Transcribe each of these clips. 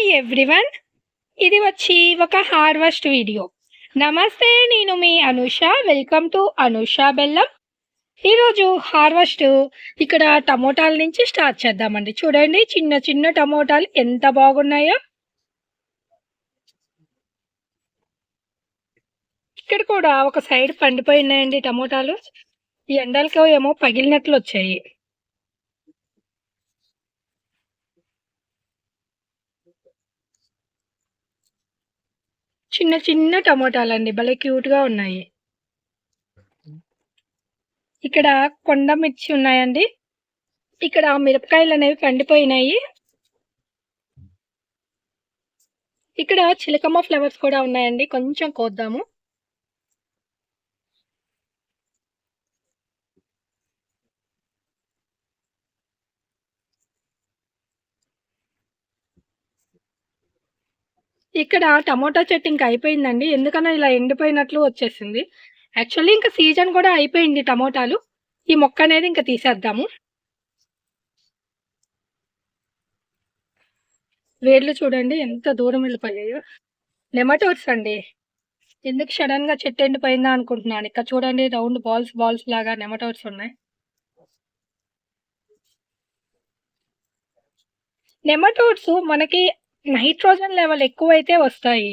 Hi everyone ఇది వచ్చి ఒక హార్వెస్ట్ వీడియో. నమస్తే నేను మీ అనుష. వెల్కమ్ టు అనుష బెల్లం. ఈరోజు హార్వెస్ట్ ఇక్కడ టమోటాల నుంచి స్టార్ట్ చేద్దామండి. చూడండి చిన్న చిన్న టమోటాలు ఎంత బాగున్నాయో. ఇక్కడ కూడా ఒక సైడ్ పండిపోయినాయండి టమోటాలు. ఈ ఏమో పగిలినట్లు వచ్చాయి. చిన్న చిన్న టమోటాలండి భలే క్యూట్గా ఉన్నాయి. ఇక్కడ కొండ మిర్చి ఉన్నాయండి. ఇక్కడ మిరపకాయలు అనేవి పండిపోయినాయి. ఇక్కడ చిలకమ్మ ఫ్లవర్స్ కూడా ఉన్నాయండి కొంచెం కోద్దాము. ఇక్కడ టమోటా చెట్టు ఇంకా అయిపోయిందండి. ఎందుకన్నా ఇలా ఎండిపోయినట్లు వచ్చేసింది. యాక్చువల్లీ ఇంకా సీజన్ కూడా అయిపోయింది టమోటాలు. ఈ మొక్క అనేది ఇంకా తీసేద్దాము. వేర్లు చూడండి ఎంత దూరం వెళ్ళిపోయాయో. నెమటోడ్స్ అండి. ఎందుకు సడన్గా చెట్టు ఎండిపోయిందా అనుకుంటున్నాను. ఇక్కడ చూడండి రౌండ్ బాల్స్ బాల్స్ లాగా నెమటోడ్స్ ఉన్నాయి. నెమటోడ్స్ మనకి నైట్రోజన్ లెవెల్ ఎక్కువైతే వస్తాయి.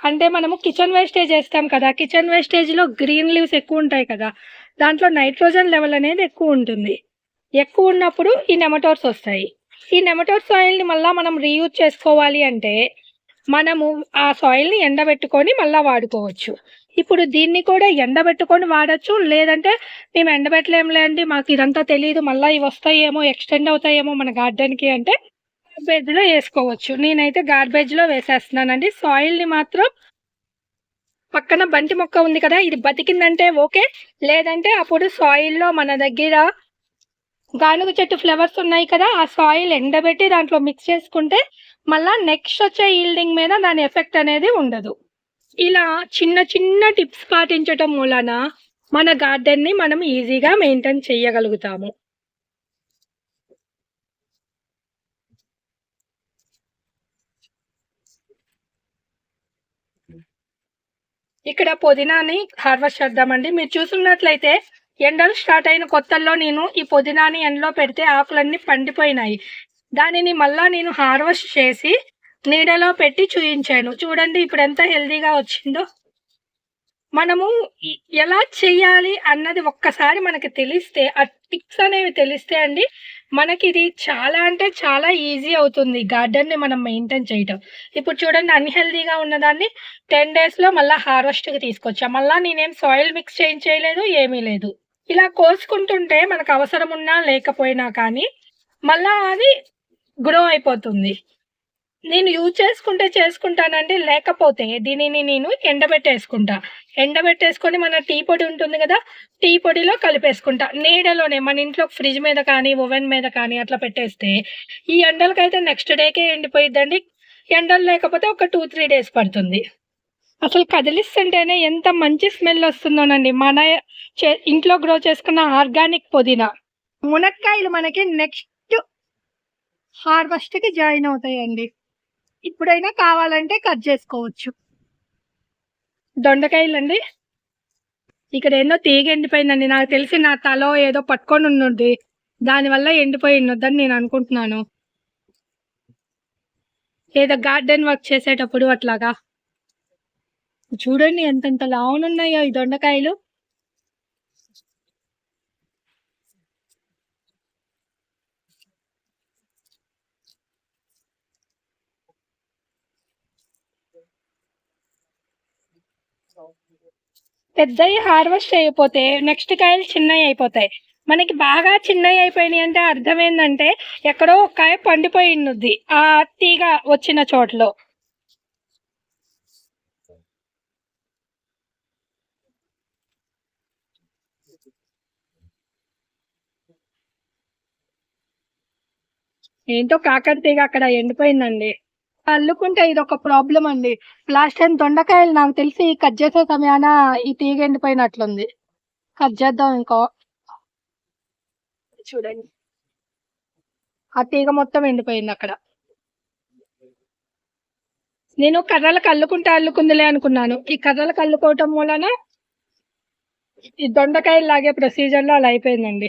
అంటే మనము కిచెన్ వేస్టేజ్ వేస్తాం కదా కిచెన్ వేస్టేజ్లో గ్రీన్ లీవ్స్ ఎక్కువ ఉంటాయి కదా దాంట్లో నైట్రోజన్ లెవెల్ అనేది ఎక్కువ ఉంటుంది. ఎక్కువ ఉన్నప్పుడు ఈ నెమటోర్స్ వస్తాయి. ఈ నెమటోర్ సాయిల్ని మళ్ళీ మనం రీయూజ్ చేసుకోవాలి అంటే మనము ఆ సాయిల్ని ఎండబెట్టుకొని మళ్ళీ వాడుకోవచ్చు. ఇప్పుడు దీన్ని కూడా ఎండబెట్టుకొని వాడచ్చు లేదంటే మేము ఎండబెట్టలేంలేండి మాకు ఇదంతా తెలియదు మళ్ళీ ఇవి వస్తాయేమో ఎక్స్టెండ్ అవుతాయేమో మన గార్డెన్కి అంటే గార్బేజ్లో వేసుకోవచ్చు. నేనైతే గార్బేజ్లో వేసేస్తున్నానండి. సాయిల్ని మాత్రం పక్కన బంతి మొక్క ఉంది కదా ఇది బతికిందంటే ఓకే. లేదంటే అప్పుడు సాయిల్లో మన దగ్గర గానుగ చెట్టు ఫ్లవర్స్ ఉన్నాయి కదా ఆ సాయిల్ ఎండబెట్టి దాంట్లో మిక్స్ చేసుకుంటే మళ్ళా నెక్స్ట్ వచ్చే ఈల్డింగ్ మీద దాని ఎఫెక్ట్ అనేది ఉండదు. ఇలా చిన్న చిన్న టిప్స్ పాటించటం మూలన మన గార్డెన్ని మనం ఈజీగా మెయింటైన్ చేయగలుగుతాము. ఇక్కడ పుదీనాని హార్వెస్ట్ చేద్దామండి. మీరు చూసుకున్నట్లయితే ఎండలు స్టార్ట్ అయిన కొత్తల్లో నేను ఈ పుదీనాని ఎండలో పెడితే ఆకులన్నీ పండిపోయినాయి. దానిని మళ్ళా నేను హార్వెస్ట్ చేసి నీడలో పెట్టి చూయించాను. చూడండి ఇప్పుడు ఎంత హెల్దీగా వచ్చిందో. మనము ఎలా చేయాలి అన్నది ఒక్కసారి మనకి తెలిస్తే ఆ టిప్స్ అనేవి తెలిస్తే అండి మనకి ఇది చాలా అంటే చాలా ఈజీ అవుతుంది గార్డెన్ని మనం మెయింటైన్ చేయటం. ఇప్పుడు చూడండి అన్హెల్దీగా ఉన్నదాన్ని టెన్ డేస్లో మళ్ళీ హార్వెస్ట్కి తీసుకొచ్చా. మళ్ళీ నేనేం సాయిల్ మిక్స్ చేయించేయలేదు ఏమీ లేదు. ఇలా కోసుకుంటుంటే మనకు అవసరం ఉన్నా లేకపోయినా కానీ మళ్ళా అది గ్రో అయిపోతుంది. నేను యూజ్ చేసుకుంటే చేసుకుంటానండి లేకపోతే దీనిని నేను ఎండబెట్టేసుకుంటా. ఎండబెట్టేసుకొని మన టీ పొడి ఉంటుంది కదా టీ పొడిలో కలిపేసుకుంటా. నీడలోనే మన ఇంట్లో ఫ్రిడ్జ్ మీద కానీ ఓవెన్ మీద కానీ అట్లా పెట్టేస్తే ఈ ఎండలకైతే నెక్స్ట్ డేకే ఎండిపోయిద్దండి. ఎండలు లేకపోతే ఒక టూ త్రీ డేస్ పడుతుంది. అసలు కదిలిస్తుంటేనే ఎంత మంచి స్మెల్ వస్తుందోనండి. మన ఇంట్లో గ్రో చేసుకున్న ఆర్గానిక్ పుదీనా. మునక్కాయలు మనకి నెక్స్ట్ హార్వెస్ట్కి జాయిన్ అవుతాయండి. ఇప్పుడైనా కావాలంటే కట్ చేసుకోవచ్చు. దొండకాయలు అండి ఇక్కడ ఎన్నో తీగ ఎండిపోయిందండి. నాకు తెలిసి నా తలో ఏదో పట్టుకొని ఉన్నది. దానివల్ల ఎండిపోయి ఉన్నదని నేను అనుకుంటున్నాను. ఏదో గార్డెన్ వర్క్ చేసేటప్పుడు అట్లాగా. చూడండి ఎంతెంత లావునున్నాయో ఈ దొండకాయలు. పెద్దవి హార్వెస్ట్ అయిపోతే నెక్స్ట్ కాయలు చిన్నవి అయిపోతాయి. మనకి బాగా చిన్నవి అయిపోయినాయి అంటే అర్థం ఏంటంటే ఎక్కడో ఒక కాయ పండిపోయినది ఆ తీగ వచ్చిన చోట్లో. ఏంటో కాకర తీగ అక్కడ ఎండిపోయిందండి. అల్లుకుంటే ఇది ఒక ప్రాబ్లం అండి. లాస్ట్ టైం దొండకాయలు నాకు తెలిసి కట్ చేసే సమయాన ఈ తీగ ఎండిపోయినట్లుంది. కట్ చేద్దాం ఇంకో. చూడండి. ఆ తీగ మొత్తం ఎండిపోయింది అక్కడ. నేను కర్రలకు అల్లుకుంటే అల్లుకుందిలే అనుకున్నాను. ఈ కర్రలకు అల్లుకోవటం వలన ఈ దొండకాయలు లాగే ప్రొసీజర్లో అలా అయిపోయిందండి.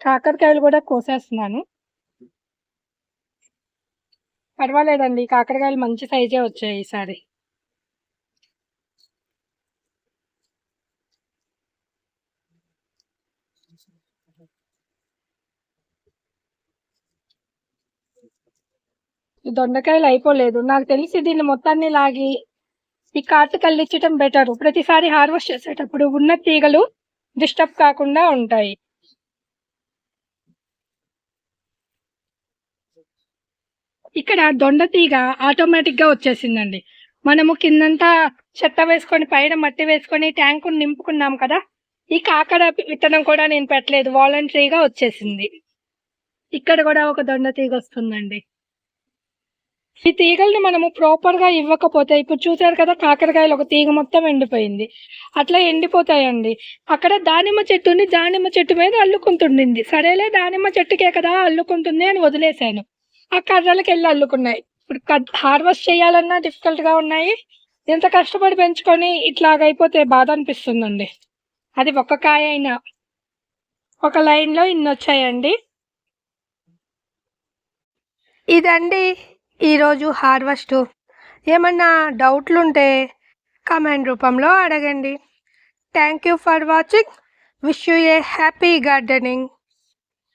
కాకరకాయలు కూడా కోసేస్తున్నాను. పర్వాలేదండి కాకరకాయలు మంచి సైజే వచ్చాయి ఈసారి. ఈ దొండకాయలు అయిపోలేదు. నాకు తెలిసి దీన్ని మొత్తాన్ని లాగి ఈ కాటు ఇచ్చటం బెటర్. ప్రతిసారి హార్వెస్ట్ చేసేటప్పుడు ఉన్న తీగలు డిస్టర్బ్ కాకుండా ఉంటాయి. ఇక్కడ దొండ తీగ ఆటోమేటిక్గా వచ్చేసిందండి. మనము కిందంతా చెత్త వేసుకొని పైన మట్టి వేసుకొని ట్యాంకు నింపుకున్నాం కదా. ఈ కాకర విత్తనం కూడా నేను పెట్టలేదు వాలంటరీగా వచ్చేసింది. ఇక్కడ కూడా ఒక దొండ తీగ వస్తుందండి. ఈ తీగల్ని మనము ప్రాపర్గా ఇవ్వకపోతే ఇప్పుడు చూసారు కదా కాకరకాయలు ఒక తీగ మొత్తం ఎండిపోయింది. అట్లా ఎండిపోతాయండి. అక్కడ దానిమ్మ చెట్టుని దానిమ్మ చెట్టు మీద అల్లుకుంటుండింది. సరేలే దానిమ్మ చెట్టుకే కదా అల్లుకుంటుంది అని వదిలేశాను. ఆ కర్రలకి వెళ్ళి అల్లుకున్నాయి. ఇప్పుడు హార్వెస్ట్ చేయాలన్నా డిఫికల్ట్గా ఉన్నాయి. ఎంత కష్టపడి పెంచుకొని ఇట్లాగైపోతే బాధ అనిపిస్తుందండి. అది ఒక్క కాయ అయినా. ఒక లైన్లో ఇన్ని వచ్చాయండి. ఇదండి ఈరోజు హార్వెస్ట్. ఏమన్నా డౌట్లు ఉంటే కమెంట్ రూపంలో అడగండి. Thank you for watching wish you a happy gardening